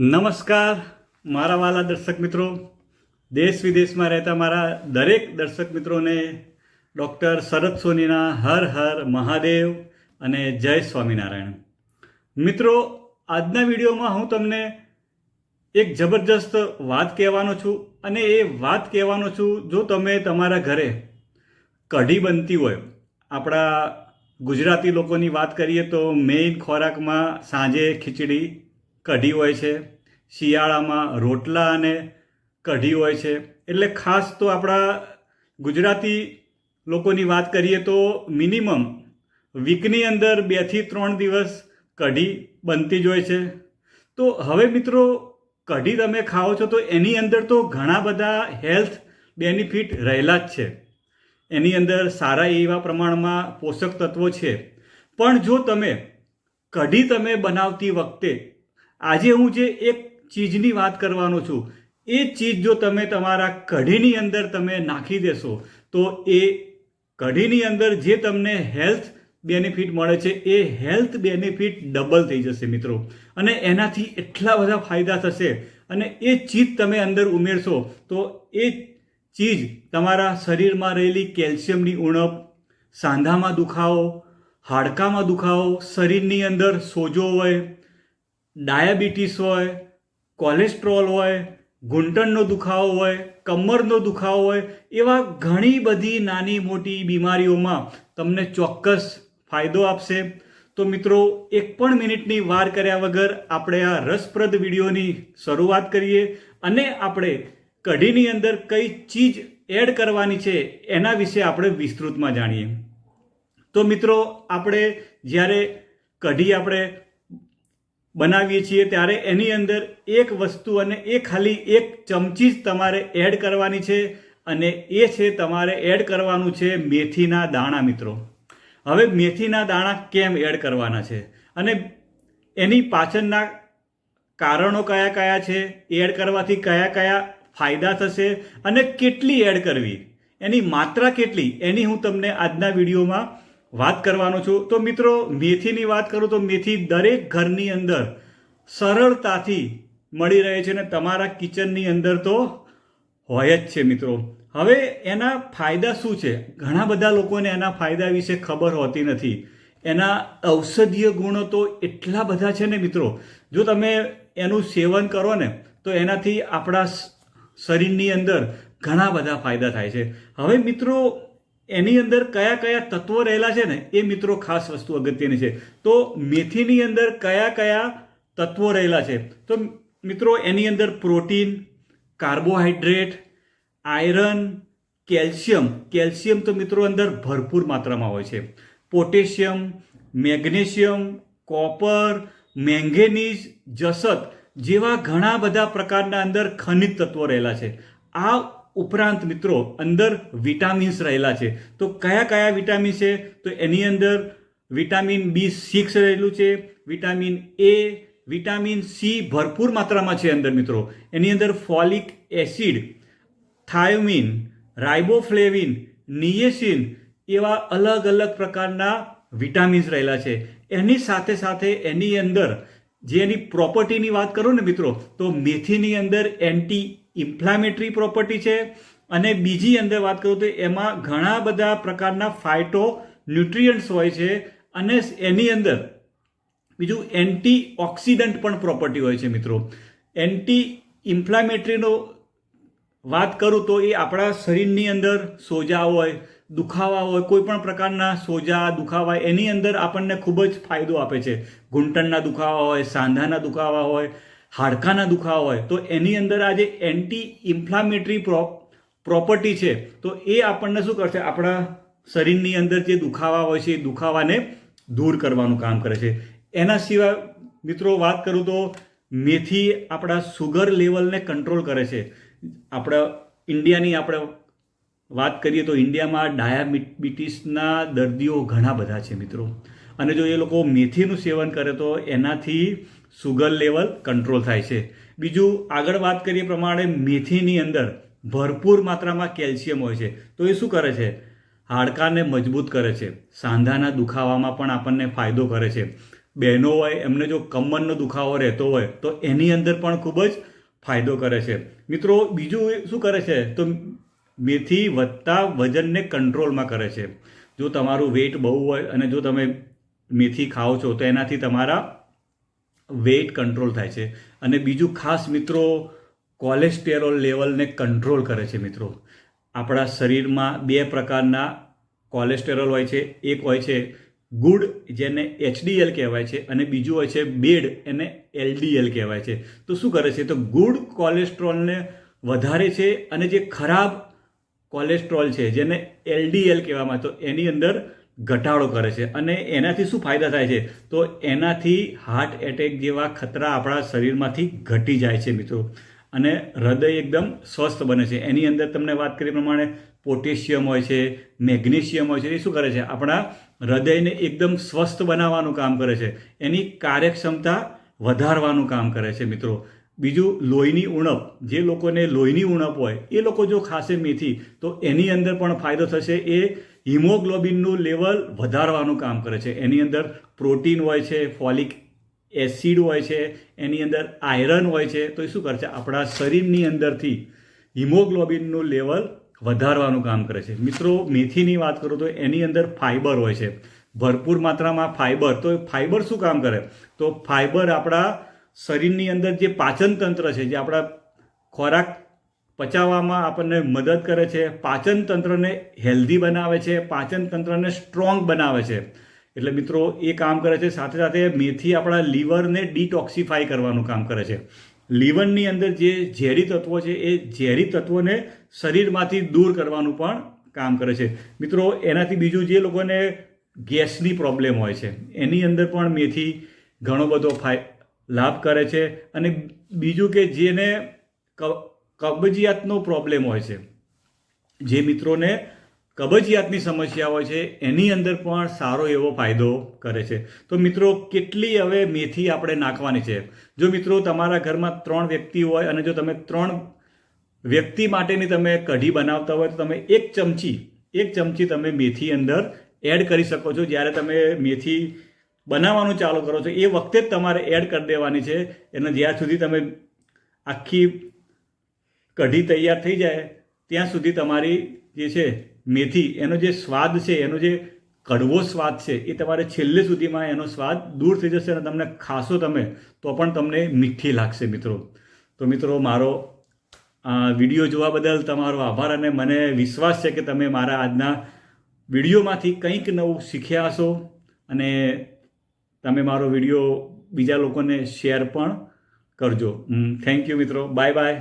નમસ્કાર, મારા વાલા દર્શક મિત્રો. દેશ વિદેશમાં રહેતા મારા દરેક દર્શક મિત્રોને ડૉક્ટર શરદ સોનીના હર હર મહાદેવ અને જય સ્વામિનારાયણ. મિત્રો, આજના વિડીયોમાં હું તમને એક જબરજસ્ત વાત કહેવાનો છું અને એ વાત કહેવાનો છું, જો તમે તમારા ઘરે કઢી બનતી હોય, આપણા ગુજરાતી લોકોની વાત કરીએ તો મેઇન ખોરાકમાં સાંજે ખીચડી કઢી હોય છે, શિયાળામાં રોટલા અને કઢી હોય છે. એટલે ખાસ તો આપણા ગુજરાતી લોકોની વાત કરીએ તો મિનિમમ વીકની અંદર બેથી ત્રણ દિવસ કઢી બનતી જ હોય છે. તો હવે મિત્રો, કઢી તમે ખાઓ છો તો એની અંદર તો ઘણા બધા હેલ્થ બેનિફિટ રહેલા જ છે. એની અંદર સારા એવા પ્રમાણમાં પોષક તત્વો છે. પણ જો તમે કઢી તમે બનાવતી વખતે આજે હું જે એક ચીજની વાત કરવાનો છું, એ ચીજ જો તમે તમારા કઢીની અંદર તમે નાખી દેશો, તો એ કઢીની અંદર જે તમને હેલ્થ બેનિફિટ મળે છે, એ હેલ્થ બેનિફિટ ડબલ થઈ જશે મિત્રો. અને એનાથી એટલા બધા ફાયદા થશે. અને એ ચીજ તમે અંદર ઉમેરશો, તો એ ચીજ તમારા શરીરમાં રહેલી કેલ્શિયમની ઉણપ, સાંધામાં દુખાવો, હાડકામાં દુખાવો, શરીરની અંદર સોજો હોય ડાયાબિટીસ હોય, કોલેસ્ટ્રોલ હોય, ઘૂંટણનો દુખાવો હોય, કમરનો દુખાવો હોય, એવા ઘણી બધી નાની મોટી બીમારીઓમાં તમને ચોક્કસ ફાયદો આપશે. તો મિત્રો, એક પણ મિનિટની વાર કર્યા વગર આપણે આ રસપ્રદ વિડીયોની શરૂઆત કરીએ અને આપણે કઢીની અંદર કઈ ચીજ એડ કરવાની છે એના વિશે આપણે વિસ્તૃતમાં જાણીએ. તો મિત્રો, આપણે જ્યારે કઢી આપણે બનાવીએ છીએ ત્યારે એની અંદર એક વસ્તુ અને એ ખાલી એક ચમચી જ તમારે એડ કરવાની છે અને એ છે તમારે એડ કરવાનું છે મેથીના દાણા, મિત્રો. હવે મેથીના દાણા કેમ એડ કરવાના છે? અને એની પાછળના કારણો કયા કયા છે? એડ કરવાથી કયા કયા ફાયદા થશે અને કેટલી એડ કરવી? એની માત્રા કેટલી? એની હું તમને આજના વિડીયોમાં વાત કરવાનો છું. તો મિત્રો, મેથીની વાત કરું તો મેથી દરેક ઘરની અંદર સરળતાથી મળી રહે છે અને તમારા કિચનની અંદર તો હોય જ છે મિત્રો. હવે એના ફાયદા શું છે? ઘણા બધા લોકોને એના ફાયદા વિશે ખબર હોતી નથી. એના ઔષધીય ગુણો તો એટલા બધા છે ને મિત્રો. જો તમે એનું સેવન કરો ને, તો એનાથી આપણા શરીરની અંદર ઘણા બધા ફાયદા થાય છે. હવે મિત્રો એની અંદર કયા કયા તત્વો રહેલા છે ને, એ મિત્રો ખાસ વસ્તુ અગત્યની છે. તો મેથીની અંદર કયા કયા તત્વો રહેલા છે? તો મિત્રો, એની અંદર protein, carbohydrate, iron, calcium. Calcium તો મિત્રો અંદર ભરપૂર માત્રામાં હોય છે. પોટેશિયમ, મેગ્નેશિયમ, કોપર, મેંગેનીઝ, જસત જેવા ઘણા બધા પ્રકારના અંદર ખનિજ તત્વો રહેલા છે. આ ઉપરાંત મિત્રો, અંદર વિટામિન્સ રહેલા છે. તો કયા કયા વિટામિન છે? તો એની અંદર વિટામિન બી સિક્સ રહેલું છે, વિટામિન એ, વિટામિન સી ભરપૂર માત્રામાં છે અંદર મિત્રો. એની અંદર ફોલિક એસિડ, થાયોમિન, રાઇબોફ્લેવિન નિયેસિન એવા અલગ અલગ પ્રકારના વિટામિન્સ રહેલા છે. એની સાથે સાથે એની અંદર જે એની પ્રોપર્ટીની વાત કરું ને મિત્રો, તો મેથીની અંદર એન્ટી ઇન્ફ્લામેટરી પ્રોપર્ટી છે. અને બીજી અંદર વાત કરું તો એમાં ઘણા બધા પ્રકારના ફાઇટો ન્યુટ્રિયન્ટ્સ હોય છે અને એની અંદર બીજું એન્ટી ઓક્સિડન્ટ પણ પ્રોપર્ટી હોય છે મિત્રો. એન્ટી ઇન્ફ્લામેટરીનો વાત કરું તો એ આપણા શરીરની અંદર સોજા હોય, દુખાવા હોય, કોઈ પણ પ્રકારના સોજા, દુખાવા એની અંદર આપણને ખૂબ જ ફાયદો આપે છે. ઘૂંટણના દુખાવા હોય, સાંધાના દુખાવા હોય હાડકાના દુખાવા હોય, તો એની અંદર આ જે એન્ટી ઇન્ફ્લામેટરી પ્રોપર્ટી છે, તો એ આપણને શું કરશે? આપણા શરીરની અંદર જે દુખાવા હોય છે, એ દુખાવાને દૂર કરવાનું કામ કરે છે. એના સિવાય, મિત્રો, વાત કરું તો મેથી આપણા સુગર લેવલને કંટ્રોલ કરે છે. આપણા ઇન્ડિયાની આપણે વાત કરીએ તો ઇન્ડિયામાં ડાયાબિટીસના દર્દીઓ ઘણા બધા છે, મિત્રો. અને જો એ લોકો મેથીનું સેવન કરે તો એનાથી સુગર લેવલ કંટ્રોલ થાય છે. બીજું, આગળ વાત કરીએ પ્રમાણે મેથીની અંદર ભરપૂર માત્રામાં કેલ્શિયમ હોય છે. તો એ શું કરે છે? હાડકાને મજબૂત કરે છે. સાંધાના દુખાવામાં પણ આપણને ફાયદો કરે છે. બહેનો હોય, એમને જો કમરનો દુખાવો રહેતો હોય, તો એની અંદર પણ ખૂબ જ ફાયદો કરે છે. મિત્રો, બીજું શું કરે છે? તો મેથી વધતા વજનને કંટ્રોલમાં કરે છે. જો તમારું વેઇટ બહુ હોય અને જો તમે મેથી ખાઓ છો, તો એનાથી તમારા વેઇટ કંટ્રોલ થાય છે. અને બીજું ખાસ મિત્રો કોલેસ્ટેરોલ લેવલને કંટ્રોલ કરે છે મિત્રો. આપણા શરીરમાં બે પ્રકારના કોલેસ્ટેરોલ હોય છે. એક હોય છે ગુડ જેને એચડીએલ કહેવાય છે, અને બીજું હોય છે બેડ એને એલડીએલ કહેવાય છે. તો શું કરે છે? તો ગુડ કોલેસ્ટ્રોલને વધારે છે અને જે ખરાબ કોલેસ્ટ્રોલ છે, જેને એલડીએલ કહેવામાં તો એની અંદર ઘટાડો કરે છે અને એનાથી શું ફાયદા થાય છે? તો એનાથી હાર્ટ એટેક જેવા ખતરા આપણા શરીરમાંથી ઘટી જાય છે મિત્રો. અને હૃદય એકદમ સ્વસ્થ બને છે. એની અંદર તમને વાત કરી પ્રમાણે પોટેશિયમ હોય છે, મેગ્નેશિયમ હોય છે, એ શું કરે છે? આપણા હૃદયને એકદમ સ્વસ્થ બનાવવાનું કામ કરે છે. એની કાર્યક્ષમતા વધારવાનું કામ કરે છે મિત્રો. બીજું લોહીની ઉણપ. જે લોકોને લોહીની ઉણપ હોય, એ લોકો જો ખાશે મેથી, તો એની અંદર પણ ફાયદો થશે એ હિમોગ્લોબિનનું લેવલ વધારવાનું કામ કરે છે. એની અંદર પ્રોટીન હોય છે, ફોલિક એસિડ હોય છે, એની અંદર આયરન હોય છે. તો એ શું કરે છે? આપણા શરીરની અંદરથી હિમોગ્લોબિનનું લેવલ વધારવાનું કામ કરે છે. મિત્રો, મેથીની વાત કરું તો એની અંદર ફાઇબર હોય છે. ભરપૂર માત્રામાં ફાઇબર તો ફાઇબર શું કામ કરે? તો ફાઇબર આપણા શરીરની અંદર જે પાચન તંત્ર છે, જે આપણા ખોરાક પચાવવામાં આપણને મદદ કરે છે. પાચન તંત્રને હેલ્ધી બનાવે છે. પાચન તંત્રને સ્ટ્રોંગ બનાવે છે. એટલે મિત્રો, એ કામ કરે છે. સાથે સાથે મેથી આપણા લીવરને ડિટોક્સિફાઈ કરવાનું કામ કરે છે. લીવરની અંદર જે ઝેરી તત્વો છે, એ ઝેરી તત્વોને શરીરમાંથી દૂર કરવાનું પણ કામ કરે છે. મિત્રો, એનાથી બીજું જે લોકોને ગેસની પ્રોબ્લેમ હોય છે, એની અંદર પણ મેથી ઘણો બધો લાભ કરે છે. અને બીજું કે જેને કબજિયાતનો પ્રોબ્લેમ હોય છે. જે મિત્રોને કબજિયાતની સમસ્યા હોય છે, એની અંદર પણ સારો એવો ફાયદો કરે છે. તો મિત્રો, કેટલી હવે મેથી આપણે નાખવાની છે? જો મિત્રો, તમારા ઘરમાં ત્રણ વ્યક્તિ હોય અને જો તમે ત્રણ વ્યક્તિ માટેની તમે કઢી બનાવતા હોય, તો તમે એક ચમચી એક ચમચી તમે મેથી અંદર એડ કરી શકો છો. જ્યારે તમે મેથી બનાવવાનું ચાલુ કરો છો, એ વખતે જ તમારે એડ કરી દેવાની છે. અને જ્યાં સુધી તમે આખી કઢી તૈયાર થઈ જાય, ત્યાં સુધી તમારી જે છે મેથી, એનો જે સ્વાદ છે, એનો જે કડવો સ્વાદ છે, એ તમારે છેલ્લે સુધીમાં એનો સ્વાદ દૂર થઈ જશે અને તમને ખાશો તમે, તો પણ તમને મીઠી લાગશે મિત્રો. તો મિત્રો, મારો આ વીડિયો જોવા બદલ તમારો આભાર અને મને વિશ્વાસ છે કે તમે મારા આજના વિડીયોમાંથી કંઈક નવું શીખ્યા હશો અને તમે મારો વીડિયો બીજા લોકોને શેર પણ કરજો. થેન્ક યુ મિત્રો. Bye bye